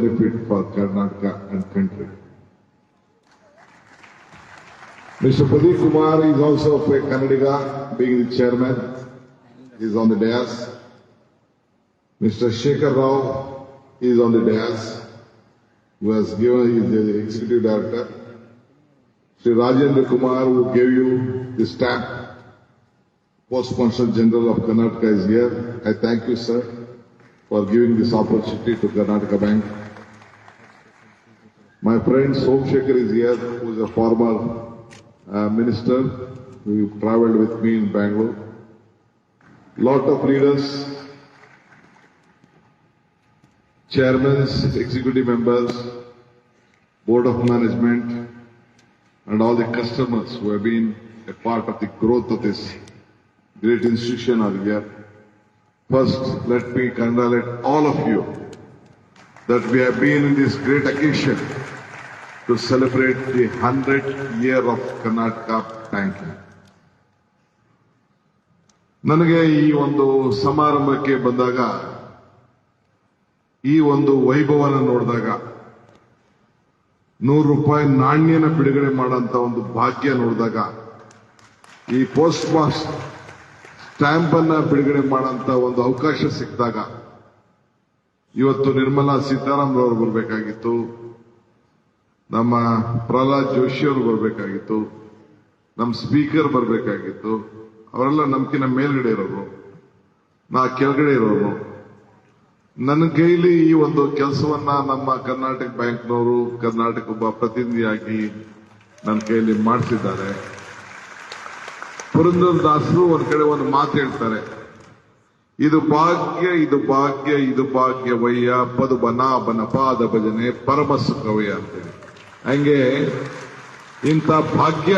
benefit for Karnataka and country. Mr. Pradeep Kumar is also a Kannadiga, being the chairman. He is on the dais. Mr. Shekhar Rao is on the dais, who has given, is the executive director. Sri Rajendra Kumar, who gave you the stamp, Postmaster General of Karnataka is here. I thank you, sir, for giving this opportunity to Karnataka Bank. My friend Somshekhar is here, who is a former uh, minister who traveled with me in Bangalore. Lot of leaders, chairmen, executive members, board of management, and all the customers who have been a part of the growth of this great institution are here. First, let me congratulate all of you that we have been in this great occasion to celebrate the 100th year of Karnataka banking. ನನಗೆ ಈ ಒಂದು ಸಮಾರಂಭಕ್ಕೆ ಬಂದಾಗ, ಈ ಒಂದು ವೈಭವನ ನೋಡಿದಾಗ, ನೂರು ರೂಪಾಯಿ ನಾಣ್ಯನ ಬಿಡುಗಡೆ ಮಾಡಂತ ಒಂದು ಭಾಗ್ಯ ನೋಡಿದಾಗ, ಈ ಪೋಸ್ಟ್ ಮಾಸ್ಟ್ ಸ್ಟ್ಯಾಂಪ್ ಅನ್ನ ಬಿಡುಗಡೆ ಮಾಡಂತ ಒಂದು ಅವಕಾಶ ಸಿಕ್ಕಿದಾಗ ಇವತ್ತು ನಿರ್ಮಲಾ ಸೀತಾರಾಮ್ ಅವರು ಬರಬೇಕಾಗಿತ್ತು. ನಮ್ಮ ಪ್ರಹ್ಲಾದ್ ಜೋಶಿ ಅವರು ಬರಬೇಕಾಗಿತ್ತು. ನಮ್ಮ ಸ್ಪೀಕರ್ ಬರಬೇಕಾಗಿತ್ತು. ಅವರೆಲ್ಲ ನಮ್ಕಿನ ಮೇಲ್ಗಡೆ ಇರೋರು ನಾ ಕೆಳಗಡೆ ಇರೋರು. ನನ್ನ ಕೈಲಿ ಈ ಒಂದು ಕೆಲಸವನ್ನ ನಮ್ಮ ಕರ್ನಾಟಕ ಬ್ಯಾಂಕ್ನವರು, ಕರ್ನಾಟಕ ಒಬ್ಬ ಪ್ರತಿನಿಧಿಯಾಗಿ ನನ್ನ ಕೈಲಿ ಮಾಡಿಸಿದ್ದಾರೆ. ಪುರಂದರ್ ದಾಸರು ಒಂದ್ ಕಡೆ ಒಂದು ಮಾತು ಹೇಳ್ತಾರೆ. ಇದು ಭಾಗ್ಯ ಇದು ಭಾಗ್ಯ, ಇದು ಭಾಗ್ಯವಯ್ಯ ಪದು ಬನಾಬನ ಪಾದ ಭಜನೆ ಪರಮ ಸುಖವಯ್ಯ ಅಂತೇಳಿ ಹಂಗೆ ಇಂಥ ಭಾಗ್ಯ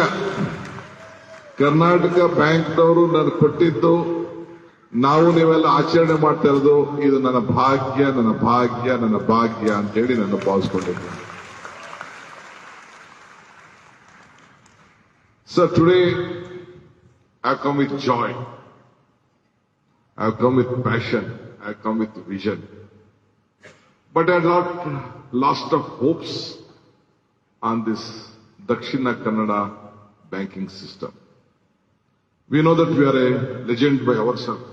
ಕರ್ನಾಟಕ ಬ್ಯಾಂಕ್ನವರು ನನಗೆ ಕೊಟ್ಟಿದ್ದು, ನಾವು ನೀವೆಲ್ಲ ಆಚರಣೆ ಮಾಡ್ತಾ ಇರೋದು, ಇದು ನನ್ನ ಭಾಗ್ಯ ನನ್ನ ಭಾಗ್ಯ ನನ್ನ ಭಾಗ್ಯ ಅಂತೇಳಿ ನಾನು ಭಾವಿಸ್ಕೊಂಡಿದ್ದೇನೆ sir today I come with joy. I come with passion. I have come with vision. But I had not lost of hopes on this Dakshina Kannada banking system. We know that we are a legend by ourselves.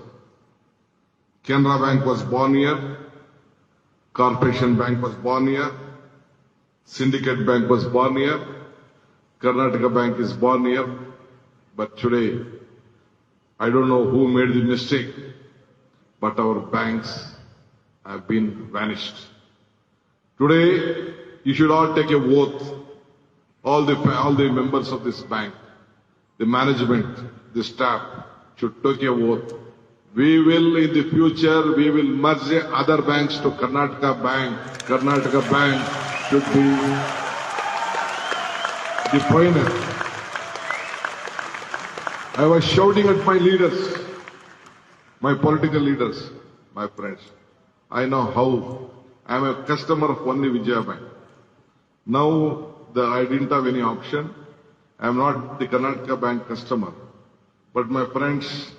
Canara Bank was born here. Corporation Bank was born here. Syndicate Bank was born here. Karnataka Bank is born here. But today, I don't know who made the mistake, but our banks have been vanished. Today, you should all take a oath. All the all the members of this bank, the management, the staff should take a oath. We will, in the future, we will merge other banks to Karnataka Bank. Karnataka Bank should be the pioneer. I was shouting at my leaders, my political leaders, my friends. I know how I am a customer of only Vijaya Bank. Now the, I didn't have any option. I am not the Karnataka Bank customer. But my friends,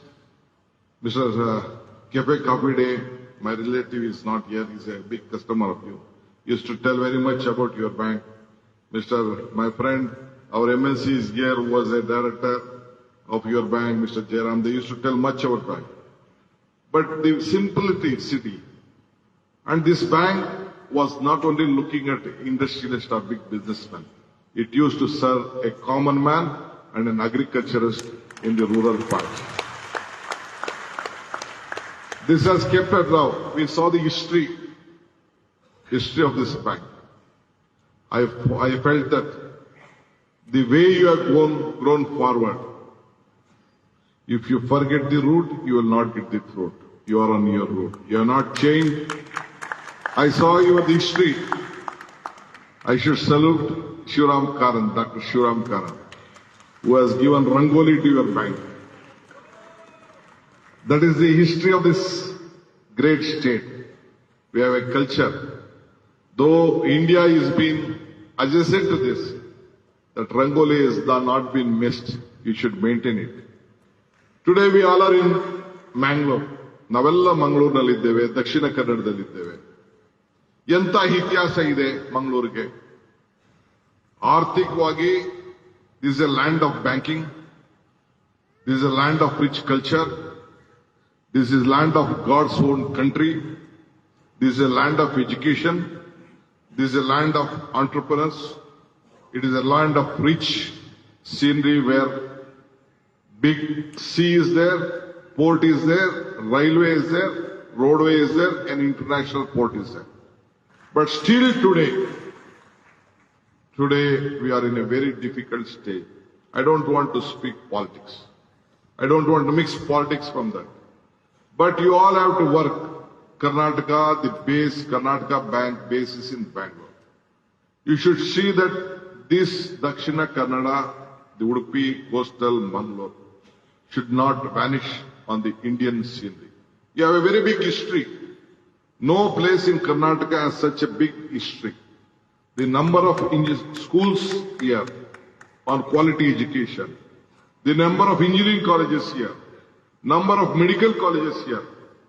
Mr. Uh, Kepe Coffee Day, my relative is not here. He's a big customer of you. Used to tell very much about your bank. Mr. My friend, our MLC is here, was a director of your bank, Mr. Jairam. They used to tell much about bank. But the simplicity, city. And this bank was not only looking at industrialist or big businessmen. It used to serve a common man and an agriculturist in the rural parts. This has kept us now. We saw the history, history of this bank. I, I felt that the way you have grown, grown forward, if you forget the root, you will not get the fruit. You are on your route. You are not changed. I saw your history. I should salute Shivam Karan, Dr. Shivam Karan, who has given Rangoli to your bank. That is the history of this great state. We have a culture. Though India is being adjacent to this, that Rangoli has not been missed. You should maintain it. Today we all are in Mangalore ನಾವೆಲ್ಲ ಮಂಗಳೂರಿನಲ್ಲಿದ್ದೇವೆ, ದಕ್ಷಿಣ ಕನ್ನಡದಲ್ಲಿದ್ದೇವೆ. ಎಂತ ಇತಿಹಾಸ ಇದೆ ಮಂಗಳೂರಿಗೆ? ಆರ್ಥಿಕವಾಗಿ this a land of banking this a land of rich culture this is land of God's own country this a land of education this a land of entrepreneurs it is a land of rich scenery where big sea is there, port is there, railway is there, roadway is there, and international port is there. But still today, today we are in a very difficult stage. I don't want to speak politics. I don't want to mix politics from that. But you all have to work. Karnataka, the base, Karnataka bank base is in Bangalore. You should see that this Dakshina Kannada, the Udupi coastal Mangalore, should not vanish on the Indian scenery. You have a very big history. No place in Karnataka has such a big history. The number of schools here on quality education, the number of engineering colleges here, number of medical colleges here.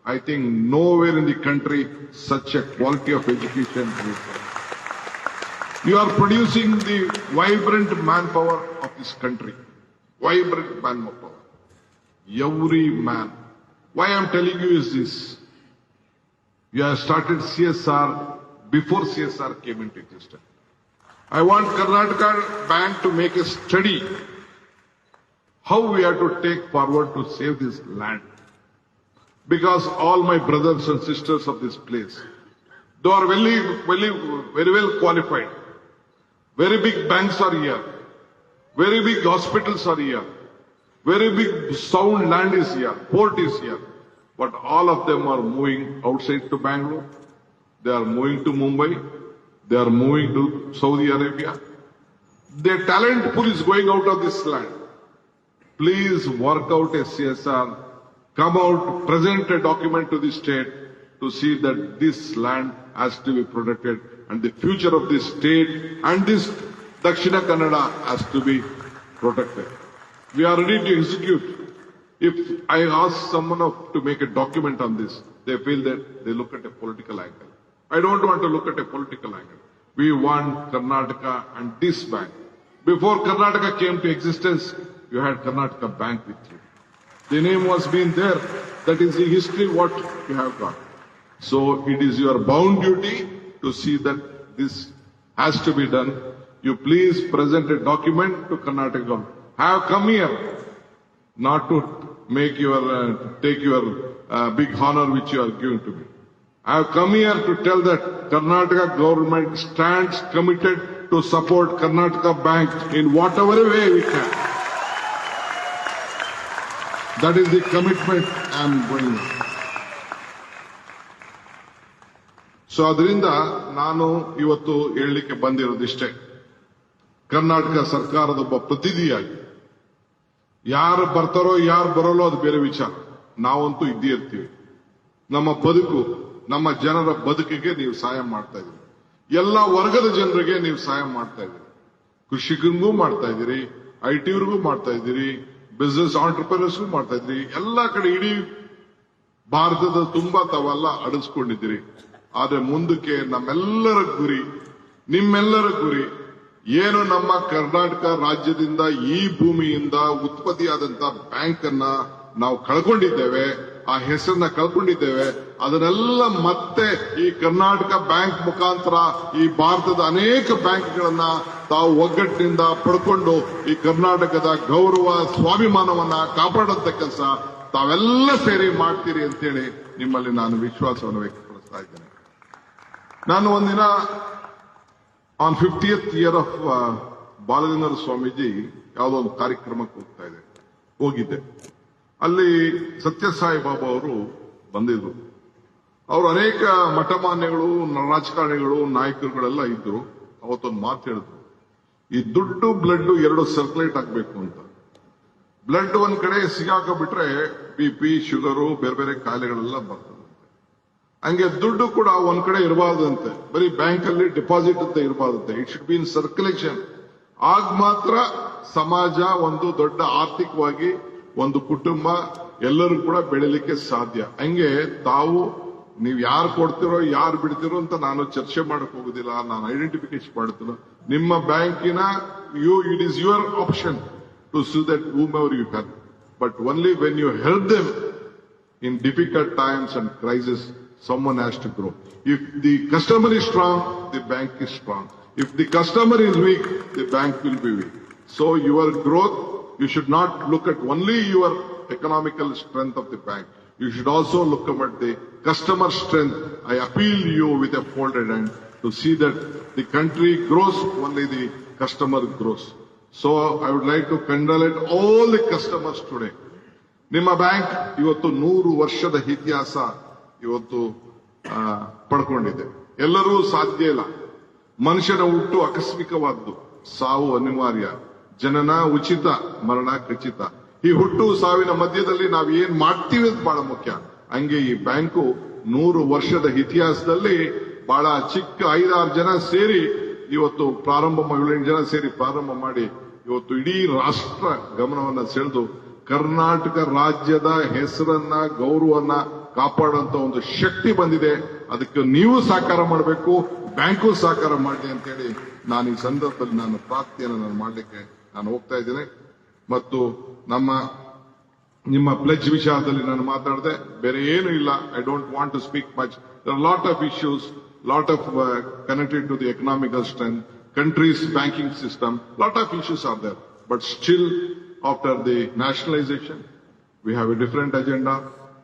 I think nowhere in the country such a quality of education is. You are producing the vibrant manpower of this country. Vibrant manpower. Every man. Why I'm telling you is this. You have started CSR before CSR came into existence. I want Karnataka Bank to make a study how we have to take forward to save this land. Because all my brothers and sisters of this place, they are very, very, very well qualified. Very big banks are here. Very big hospitals are here. Very big sound land is here. Port is here. But all of them are moving outside to Bangalore. They are moving to Mumbai. They are moving to Saudi Arabia. Their talent pool is going out of this land. Please work out a CSR. Come out, present a document to the state to see that this land has to be protected and the future of this state and this Dakshina Kannada has to be protected. We are ready to execute. If I ask someone to make a document on this, they feel that they look at a political angle. I don't want to look at a political angle. We want Karnataka and this bank. Before Karnataka came to existence, you had Karnataka Bank with you. The name was being there. That is the history what you have got. So it is your bound duty to see that this has to be done. You please present a document to Karnataka government Have come here, not to make your uh, take your uh, big honor which you are giving to me. I have come here to tell that Karnataka government stands committed to support Karnataka Bank in whatever way we can. That is the commitment I am going with. So ಅದರಿಂದ ನಾನು ಇವತ್ತು ಹೇಳಲಿಕ್ಕೆ ಬಂದಿರೋದಿಷ್ಟೇ ಕರ್ನಾಟಕ ಸರ್ಕಾರದ ಒಬ್ಬ ಪ್ರತಿನಿಧಿಯಾಗಿ ಯಾರು ಬರ್ತಾರೋ, ಯಾರು ಬರೋಲ್ಲೋ ಅದು ಬೇರೆ ವಿಚಾರ. ನಾವಂತೂ ಇದ್ದೇ ಇರ್ತೀವಿ. ನಮ್ಮ ಬದುಕು, ನಮ್ಮ ಜನರ ಬದುಕಿಗೆ ನೀವು ಸಹಾಯ ಮಾಡ್ತಾ ಇದ್ದೀರಿ. ಎಲ್ಲ ವರ್ಗದ ಜನರಿಗೆ ನೀವು ಸಹಾಯ ಮಾಡ್ತಾ ಇದ್ದೀರಿ. ಕೃಷಿಕರಿಗೂ ಮಾಡ್ತಾ ಇದ್ದೀರಿ ಐ ಟಿವ್ರಿಗೂ ಮಾಡ್ತಾ ಇದ್ದೀರಿ ಬಿಸ್ನೆಸ್ ಆಂಟರ್ಪ್ರಿನರ್ಸ್ಗೂ ಮಾಡ್ತಾ ಇದ್ದೀರಿ. ಎಲ್ಲ ಕಡೆ ಇಡೀ ಭಾರತದ ತುಂಬಾ ತಾವೆಲ್ಲ ಅಡಿಸ್ಕೊಂಡಿದ್ದೀರಿ ಆದ್ರೆ ಮುಂದಕ್ಕೆ ನಮ್ಮೆಲ್ಲರ ಗುರಿ, ನಿಮ್ಮೆಲ್ಲರ ಗುರಿ ಏನು ನಮ್ಮ ಕರ್ನಾಟಕ ರಾಜ್ಯದಿಂದ ಈ ಭೂಮಿಯಿಂದ ಉತ್ಪತ್ತಿಯಾದಂತ ಬ್ಯಾಂಕ್ ಅನ್ನ ನಾವು ಕಳ್ಕೊಂಡಿದ್ದೇವೆ, ಆ ಹೆಸರನ್ನ ಕಳ್ಕೊಂಡಿದ್ದೇವೆ, ಅದನ್ನೆಲ್ಲ ಮತ್ತೆ ಈ ಕರ್ನಾಟಕ ಬ್ಯಾಂಕ್ ಮುಖಾಂತರ ಈ ಭಾರತದ ಅನೇಕ ಬ್ಯಾಂಕ್ಗಳನ್ನ ತಾವು ಒಗ್ಗಟ್ಟಿನಿಂದ ಪಡ್ಕೊಂಡು ಈ ಕರ್ನಾಟಕದ ಗೌರವ, ಸ್ವಾಭಿಮಾನವನ್ನ ಕಾಪಾಡುವಂತ ಕೆಲಸ ತಾವೆಲ್ಲ ಸೇರಿ ಮಾಡ್ತೀರಿ ಅಂತೇಳಿ ನಿಮ್ಮಲ್ಲಿ ನಾನು ವಿಶ್ವಾಸವನ್ನು ವ್ಯಕ್ತಪಡಿಸ್ತಾ ಇದ್ದೇನೆ. ನಾನು ಒಂದಿನ on fiftieth year of Balagangadhara Swamiji ಯಾವುದೋ ಒಂದು ಕಾರ್ಯಕ್ರಮಕ್ಕೆ ಹೋಗ್ತಾ ಇದೆ. ಹೋಗಿದ್ದೆ ಅಲ್ಲಿ ಸತ್ಯಸಾಯಿ ಬಾಬಾ ಅವರು ಬಂದಿದ್ರು. ಅವರು ಅನೇಕ ಮಠಮಾನ್ಯಗಳು, ರಾಜಕಾರಣಿಗಳು, ನಾಯಕರುಗಳೆಲ್ಲ ಇದ್ರು. ಅವತ್ತೊಂದು ಮಾತು ಹೇಳಿದ್ರು. ಈ ದುಡ್ಡು ಬ್ಲಡ್ ಎರಡು ಸರ್ಕ್ಯುಲೇಟ್ ಆಗಬೇಕು ಅಂತ. ಬ್ಲಡ್ ಒಂದ್ ಕಡೆ ಸಿಗಾಕಬಿಟ್ರೆ ಬಿ ಪಿ, ಶುಗರು, ಬೇರೆ ಬೇರೆ ಕಾಯಿಲೆಗಳೆಲ್ಲ ಬರ್ತದೆ ಹಂಗೆ ದುಡ್ಡು ಕೂಡ ಒಂದ್ ಕಡೆ ಇರಬಾರ್ದಂತೆ. ಬರೀ ಬ್ಯಾಂಕ್ ಅಲ್ಲಿ ಡಿಪಾಸಿಟ್ ಅಂತ ಇರಬಾರ್ದಂತೆ. It should be in circulation ಆಗ ಮಾತ್ರ ಸಮಾಜ ಒಂದು ದೊಡ್ಡ ಆರ್ಥಿಕವಾಗಿ ಒಂದು ಕುಟುಂಬ ಎಲ್ಲರೂ ಕೂಡ ಬೆಳಿಲಿಕ್ಕೆ ಸಾಧ್ಯ. ಹಂಗೆ ತಾವು ನೀವು ಯಾರು ಕೊಡ್ತಿರೋ ಯಾರು ಬಿಡ್ತಿರೋ ಅಂತ ನಾನು ಚರ್ಚೆ ಮಾಡಕ್ ಹೋಗುದಿಲ್ಲ ನಾನು ಐಡೆಂಟಿಫಿಕೇಶನ್ ಮಾಡ್ತೀನಿ ನಿಮ್ಮ ಬ್ಯಾಂಕಿನ you it is your option to sue that whom ever you can but only when you help them in difficult times and crisis, someone has to grow. If the customer is strong, the bank is strong. If the customer is weak, the bank will be weak. So your growth, you should not look at only your economical strength of the bank. You should also look at the customer strength. I appeal you with a folded hand to see that the country grows, only the customer grows. So I would like to congratulate all the customers today. ನಿಮ್ಮ bank ಇವತ್ತು ನೂರು ವರ್ಷದ ಇತಿಹಾಸ ಇವತ್ತು ಪಡ್ಕೊಂಡಿದೆ. ಎಲ್ಲರೂ ಸಾಧ್ಯ ಇಲ್ಲ. ಮನುಷ್ಯನ ಹುಟ್ಟು ಆಕಸ್ಮಿಕವಾದ್ದು. ಸಾವು ಅನಿವಾರ್ಯ. ಜನನ ಉಚಿತ, ಮರಣ ಖಚಿತ. ಈ ಹುಟ್ಟು ಸಾವಿನ ಮಧ್ಯದಲ್ಲಿ ನಾವು ಏನ್ ಮಾಡ್ತೀವಿ ಅಂತ ಬಹಳ ಮುಖ್ಯ. ಹಂಗೆ ಈ ಬ್ಯಾಂಕು ನೂರು ವರ್ಷದ ಇತಿಹಾಸದಲ್ಲಿ ಬಹಳ ಚಿಕ್ಕ ಐದಾರು ಜನ ಸೇರಿ ಇವತ್ತು ಪ್ರಾರಂಭ ಏಳೆಂಟು ಜನ ಸೇರಿ ಪ್ರಾರಂಭ ಮಾಡಿ ಇವತ್ತು ಇಡೀ ರಾಷ್ಟ್ರ ಗಮನವನ್ನ ಸೆಳೆದು ಕರ್ನಾಟಕ ರಾಜ್ಯದ ಹೆಸರನ್ನ, ಗೌರವನ್ನ ಕಾಪಾಡುವಂತ ಒಂದು ಶಕ್ತಿ ಬಂದಿದೆ. ಅದಕ್ಕೆ ನೀವು ಸಹಕಾರ ಮಾಡಬೇಕು, ಬ್ಯಾಂಕು ಸಹಕಾರ ಅಂತ ಅಂತೇಳಿ ನಾನು ಈ ಸಂದರ್ಭದಲ್ಲಿ ನಾನು ಪ್ರಾರ್ಥನೆಯನ್ನು ನಾನು ಮಾಡಲಿಕ್ಕೆ ನಾನು ಹೋಗ್ತಾ ಇದ್ದೇನೆ. ಮತ್ತು ನಮ್ಮ, ನಿಮ್ಮ ಪ್ಲೆಜ್ ವಿಚಾರದಲ್ಲಿ ನಾನು ಮಾತಾಡಿದೆ. ಬೇರೆ ಏನು ಇಲ್ಲ. I don't want to speak much lot of issues lot of connected to the economical strength countries banking system lot of issues are there. But still after the nationalisation we have a different agenda.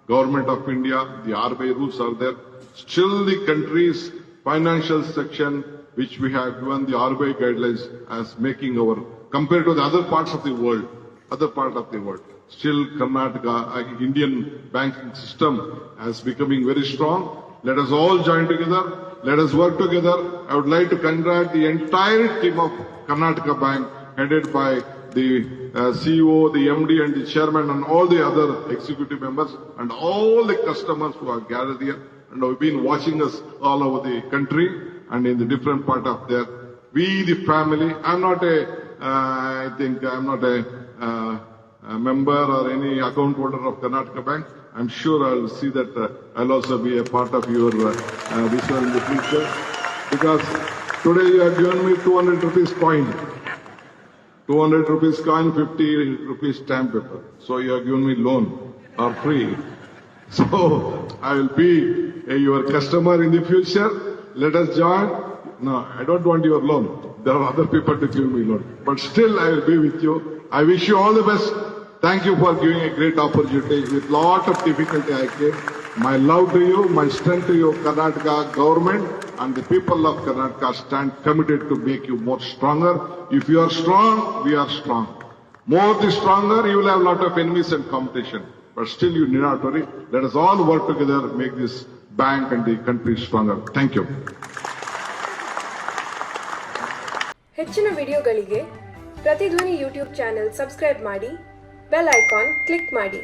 Government of India, the RBI rules are there. Still the country's financial section, which we have given the RBI guidelines as making our, compared to the other parts of the world, other part of the world. Still Karnataka, uh, Indian banking system has becoming very strong. Let us all join together. Let us work together. I would like to congratulate the entire team of Karnataka Bank headed by the uh, CEO, the MD and the chairman and all the other executive members and all the customers who are gathered here and have been watching us all over the country and in the different part of there. We, the family, I'm not a, uh, I think I'm not a, uh, a member or any account holder of Karnataka Bank. I'm sure I'll see that uh, I'll also be a part of your uh, uh, in the future because today you have given me 200 rupees coin. 200 rupees coin, 50 rupees stamp paper. So you have given me loan or free. So I will be uh, your customer in the future. Let us join. No, I don't want your loan. There are other people to give me loan. But still I will be with you. I wish you all the best. Thank you for giving a great opportunity. With lot of difficulty I came. My love to you, my strength to you, Karnataka government and the people of Karnataka stand committed to make you more stronger. If you are strong, we are strong. More the stronger, you will have a lot of enemies and competition. But still you need not worry. Let us all work together, make this bank and the country stronger. Thank you. ಹೆಚ್ಚಿನ ವಿಡಿಯೋಗಳಿಗೆ ಪ್ರತಿಧ್ವನಿ YouTube channel subscribe ಮಾಡಿ bell icon click ಮಾಡಿ